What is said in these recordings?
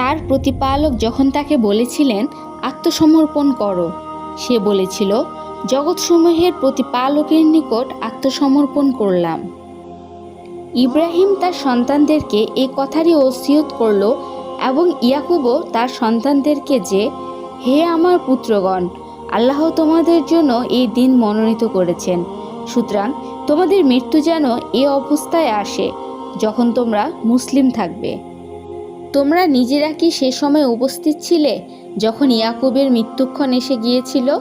তার প্রতিপালক যখন তাকে বলেছিলেন, আত্মসমর্পণ করো। সে বলেছিল, জগৎসমূহের প্রতিপালকের নিকট আত্মসমর্পণ করলাম। ইব্রাহিম তার সন্তানদেরকে এই কথারই ওসিয়ত করল এবং ইয়াকুবও তার সন্তানদেরকে যে, হে আমার পুত্রগণ, আল্লাহ তোমাদের জন্য এই দিন মনোনীত করেছেন। সুতরাং তোমাদের মৃত্যু যেন এ অবস্থায় আসে, যখন তোমরা মুসলিম থাকবে। তোমরা নিজেরা কি সে সময় উপস্থিত ছিলে, যখন ইয়াকুবের মৃত্যুক্ষণ এসে গিয়েছিল?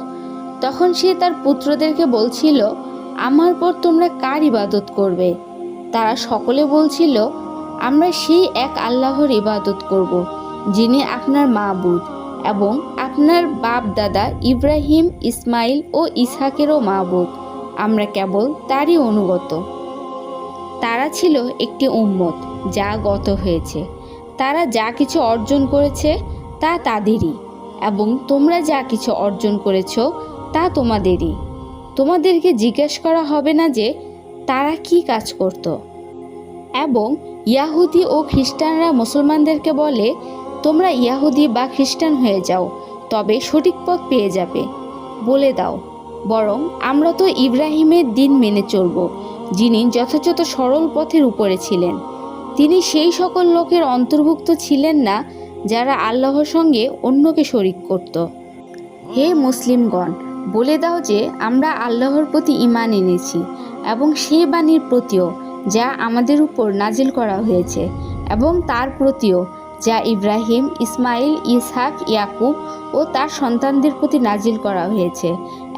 তখন সে তার পুত্রদেরকে বলছিল, আমার পর তোমরা কার ইবাদত করবে? তারা সকলে বলছিল, আমরা সেই এক আল্লাহর ইবাদত করব, যিনি আপনার মাবুদ এবং আপনার বাপ দাদা ইব্রাহিম, ইসমাইল ও ইসহাকেরও মাবুদ। আমরা কেবল তারই অনুগত। তারা ছিল একটি উম্মত, যা গত হয়েছে। তারা যা কিছু অর্জন করেছে তা তাদেরই, এবং তোমরা যা কিছু অর্জন করেছ তা তোমাদেরই। তোমাদেরকে জিজ্ঞেস করা হবে না যে তারা কি কাজ করত। এবং ইয়াহুদি ও খ্রিস্টানরা মুসলমানদেরকে বলে, তোমরা ইয়াহুদি বা খ্রিস্টান হয়ে যাও, তবে সঠিক পথ পেয়ে যাবে। বলে দাও, বরং আমরা তো ইব্রাহিমের দিন মেনে চলব, যিনি যথাযথ সরল পথের উপরে ছিলেন। তিনি সেই সকল লোকের অন্তর্ভুক্ত ছিলেন না যারা আল্লাহর সঙ্গে অন্যকে শরিক করত। হে মুসলিমগণ, বলে দাও যে আমরা আল্লাহর প্রতি ঈমান এনেছি এবং সে বাণীর প্রতিও যা আমাদের উপর নাজিল করা হয়েছে এবং তার প্রতিও যা ইব্রাহিম, ইসমাইল, ইসহাক, ইয়াকুব ও তার সন্তানদের প্রতি নাজিল করা হয়েছে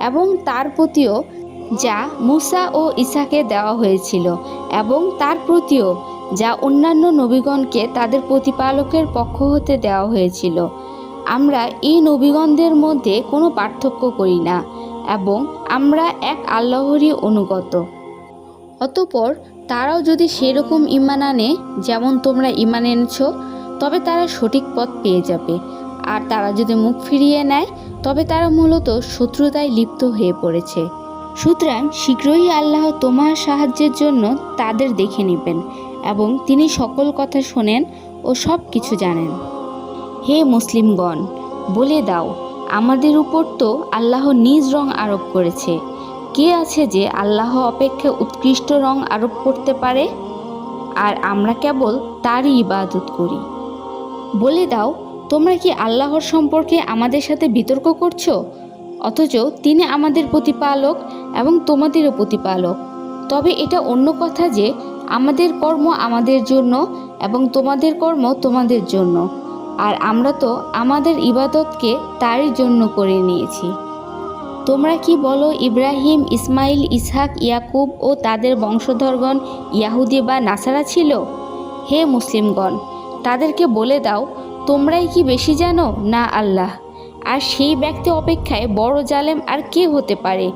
এবং তার প্রতিও যা মুসা ও ইসাকে দেওয়া হয়েছিল এবং তার প্রতিও যা অন্যান্য নবীগণকে তাদের প্রতিপালকের পক্ষ হতে দেওয়া হয়েছিল। আমরা এই নবীগণদের মধ্যে কোনো পার্থক্য করি না এবং আমরা এক আল্লাহরই অনুগত। অতপর তারাও যদি সেরকম ইমান আনে, যেমন তোমরা ইমান এনেছো, তবে তারা সঠিক পথ পেয়ে যাবে। আর তারা যদি মুখ ফিরিয়ে নেয়, তবে তারা মূলত শত্রুতায় লিপ্ত হয়ে পড়েছে। সুতরাং শীঘ্রই আল্লাহ তোমার সাহায্যের জন্য তাদের দেখে নেবেন। এবং তিনি সকল কথা শোনেন ও সব কিছু জানেন। হে মুসলিমগণ, বলে দাও, আমাদের উপর তো আল্লাহ নিজ রং আরোপ করেছে। কে আছে যে আল্লাহ অপেক্ষা উৎকৃষ্ট রং আরোপ করতে পারে? আর আমরা কেবল তারই ইবাদত করি। বলে দাও, তোমরা কি আল্লাহর সম্পর্কে আমাদের সাথে বিতর্ক করছ? অথচ তিনি আমাদের প্রতিপালক এবং তোমাদেরও প্রতিপালক। তবে এটা অন্য কথা যে আমাদের কর্ম আমাদের জন্য এবং তোমাদের কর্ম তোমাদের জন্য। আর আমরা তো আমাদের ইবাদতকে তারই জন্য করে নিয়েছি। তোমরা কি বলো ইব্রাহিম, ইসমাইল, ইসহাক, ইয়াকুব ও তাদের বংশধরগণ ইয়াহুদি বা নাসারা ছিল? হে মুসলিমগণ, তাদেরকে বলে দাও, তোমরাই কি বেশি জানো? না আল্লাহ। আর সেই ব্যক্তি অপেক্ষায় বড় জালেম আর কে হতে পারে?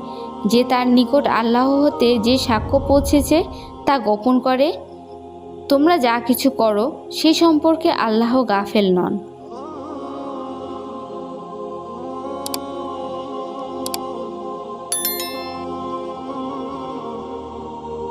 যে তার নিকট আল্লাহ হতে যে সাক্ষ্য পৌঁছেছে তা গোপন করে? তোমরা যা কিছু করো সে সম্পর্কে আল্লাহ গাফেল নন।